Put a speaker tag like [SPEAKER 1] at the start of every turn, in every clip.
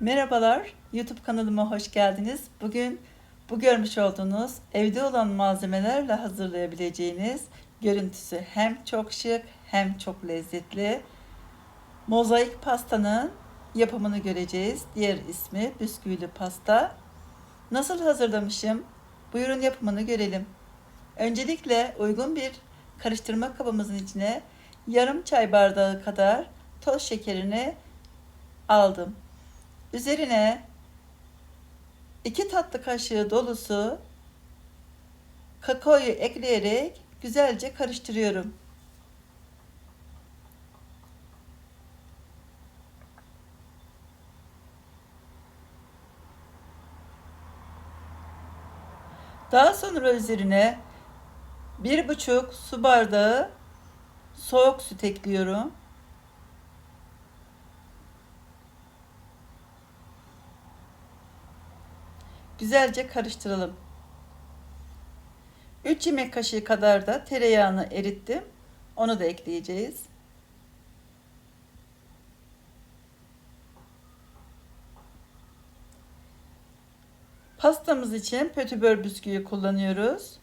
[SPEAKER 1] Merhabalar, YouTube kanalıma hoş geldiniz. Bugün bu görmüş olduğunuz evde olan malzemelerle hazırlayabileceğiniz görüntüsü hem çok şık hem çok lezzetli mozaik pastanın yapımını göreceğiz. Diğer ismi bisküvili pasta. Nasıl hazırlamışım? Buyurun yapımını görelim. Öncelikle uygun bir karıştırma kabımızın içine yarım çay bardağı kadar toz şekerini aldım. Üzerine 2 tatlı kaşığı dolusu kakaoyu ekleyerek güzelce karıştırıyorum. Daha sonra üzerine bir buçuk su bardağı soğuk süt ekliyorum. Güzelce karıştıralım. 3 yemek kaşığı kadar da tereyağını erittim. Onu da ekleyeceğiz. Pastamız için pötibör bisküvi kullanıyoruz.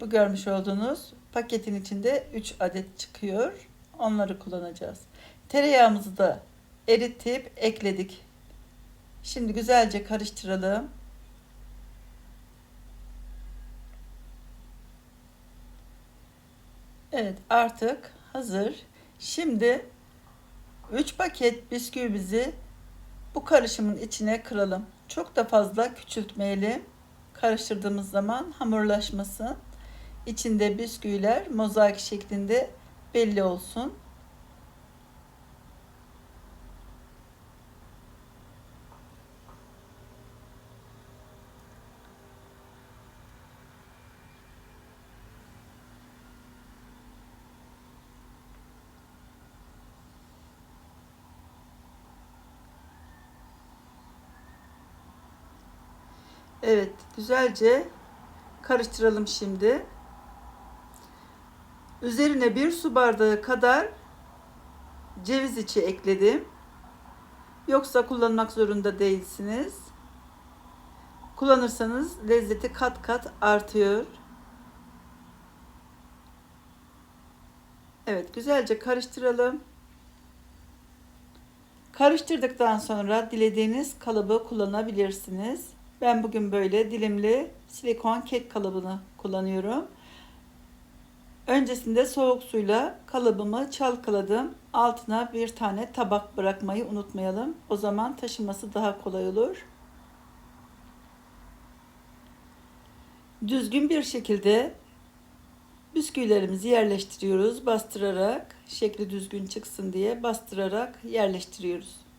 [SPEAKER 1] Bu görmüş olduğunuz paketin içinde 3 adet çıkıyor. Onları kullanacağız. Tereyağımızı da eritip ekledik. Şimdi güzelce karıştıralım. Evet artık hazır. Şimdi 3 paket bisküvimizi bu karışımın içine kıralım. Çok da fazla küçültmeyelim. Karıştırdığımız zaman hamurlaşmasın. İçinde bisküviler mozaik şeklinde belli olsun. Evet, güzelce karıştıralım şimdi. Üzerine bir su bardağı kadar ceviz içi ekledim. Yoksa kullanmak zorunda değilsiniz. Kullanırsanız lezzeti kat kat artıyor. Evet, güzelce karıştıralım. Karıştırdıktan sonra dilediğiniz kalıbı kullanabilirsiniz. Ben bugün böyle dilimli silikon kek kalıbını kullanıyorum. Öncesinde soğuk suyla kalıbımı çalkaladım. Altına bir tane tabak bırakmayı unutmayalım. O zaman taşıması daha kolay olur. Düzgün bir şekilde bisküvilerimizi yerleştiriyoruz. Bastırarak şekli düzgün çıksın diye bastırarak yerleştiriyoruz.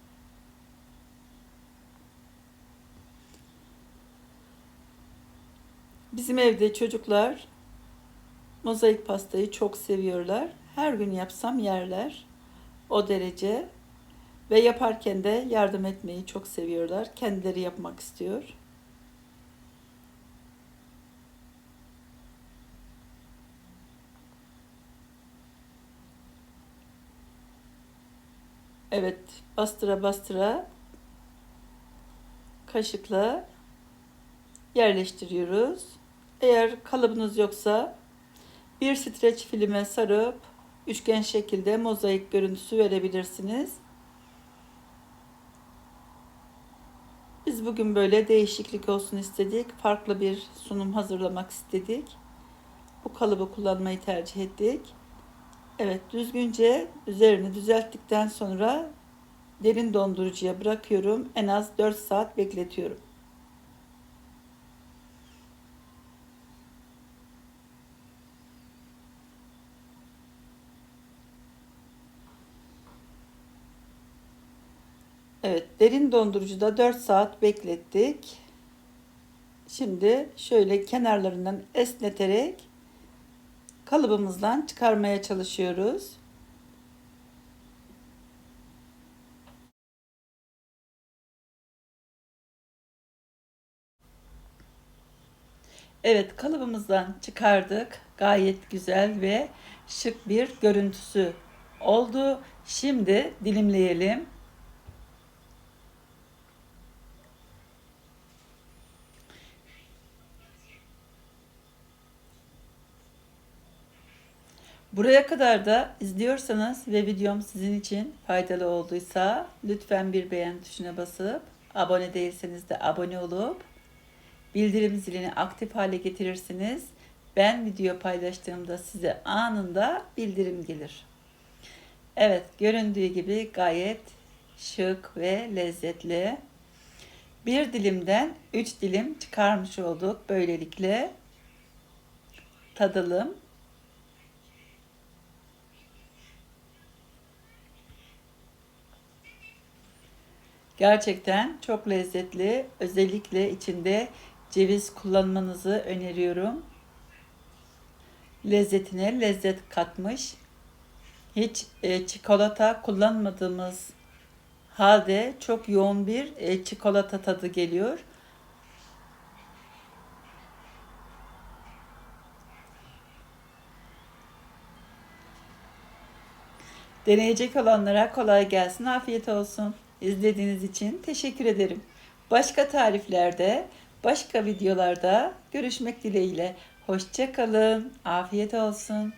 [SPEAKER 1] Bizim evde çocuklar mozaik pastayı çok seviyorlar. Her gün yapsam yerler. O derece. Ve yaparken de yardım etmeyi çok seviyorlar. Kendileri yapmak istiyor. Evet, bastıra bastıra kaşıkla yerleştiriyoruz. Eğer kalıbınız yoksa bir streç filme sarıp üçgen şekilde mozaik görüntüsü verebilirsiniz. Biz bugün böyle değişiklik olsun istedik. Farklı bir sunum hazırlamak istedik. Bu kalıbı kullanmayı tercih ettik. Evet düzgünce üzerini düzelttikten sonra derin dondurucuya bırakıyorum. En az 4 saat bekletiyorum. Evet, derin dondurucuda 4 saat beklettik. Şimdi şöyle kenarlarından esneterek kalıbımızdan çıkarmaya çalışıyoruz. Evet, kalıbımızdan çıkardık. Gayet güzel ve şık bir görüntüsü oldu. Şimdi dilimleyelim. Buraya kadar da izliyorsanız ve videom sizin için faydalı olduysa lütfen bir beğen tuşuna basıp abone değilseniz de abone olup bildirim zilini aktif hale getirirsiniz. Ben video paylaştığımda size anında bildirim gelir. Evet, göründüğü gibi gayet şık ve lezzetli. Bir dilimden üç dilim çıkarmış olduk. Böylelikle tadalım. Gerçekten çok lezzetli. Özellikle içinde ceviz kullanmanızı öneriyorum. Lezzetine lezzet katmış. Hiç e, çikolata kullanmadığımız halde çok yoğun bir e, çikolata tadı geliyor. Deneyecek olanlara kolay gelsin, afiyet olsun. İzlediğiniz için teşekkür ederim. Başka tariflerde, başka videolarda görüşmek dileğiyle. Hoşça kalın, afiyet olsun.